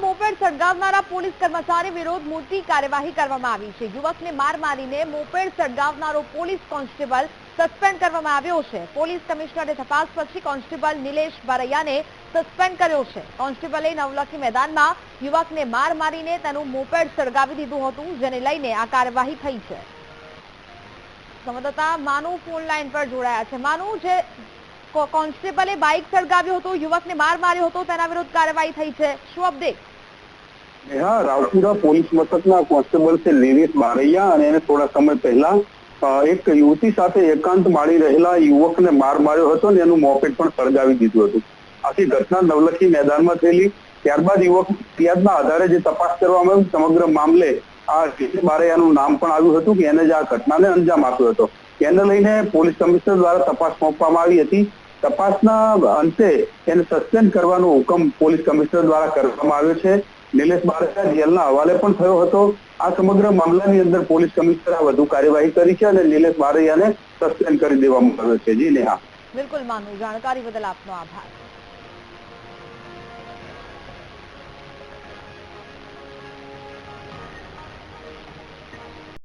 Moped સળગાવનારા police કર્મચારી વિરુદ્ધ મોટી કાર્યવાહી કરવામાં આવી છે. યુવકને માર મારીને મોપેડ સળગાવનારો પોલીસ કોન્સ્ટેબલ સસ્પેન્ડ કરવામાં આવ્યો છે. પોલીસ કમિશનરે તપાસ પછી કોન્સ્ટેબલ નિલેશ બારૈયાને સસ્પેન્ડ કર્યો છે. કોન્સ્ટેબલે નવલખી મેદાનમાં યુવકને માર મારીને તેનું મોપેડ સળગાવી દીધું હતું, જેને લઈને આ કાર્યવાહી થઈ છે. સંવાદદાતા માનુ ફોન લાઈન પર જોડાયા છે. માનુ, જે કોન્સ્ટેબલે બાઇક સળગાવ્યું હતું, યુવકને માર માર્યો હતો, તેના વિરુદ્ધ કાર્યવાહી થઈ છે. શું અપડેટ? હા રાવપુરા પોલીસ મથકના કોન્સ્ટેબલ છે નિલેશ બારૈયા અને એને થોડા સમય પહેલા એક યુવતી સાથે એકાંત માળી રહેલા યુવકને માર માર્યો હતો અને એનું મોપેટ પણ સળગાવી દીધું હતું. આથી ઘટના નવલખી મેદાનમાં થયેલી. ત્યારબાદ યુવક ફરિયાદના આધારે જે તપાસ કરવામાં આવી, સમગ્ર મામલે આ બારૈયાનું નામ પણ આવ્યું હતું કે એને જ આ ઘટનાને અંજામ આપ્યો હતો. એને લઈને પોલીસ કમિશનર દ્વારા તપાસ સોંપવામાં આવી હતી. તપાસના અંતે એને સસ્પેન્ડ કરવાનો હુકમ પોલીસ કમિશનર દ્વારા કરવામાં આવ્યો છે. નિલેશ બારકા જેલના હવાલે પણ થયો હતો. આ સમગ્ર મામલાની અંદર પોલીસ કમિશનરે વધુ કાર્યવાહી કરી છે અને નિલેશ બારૈયાને સસ્પેન્ડ કરી દેવામાં આવ્યો છે. જી નેહા. બિલકુલ માનુ જાણકારી બદલ આપનો આભાર.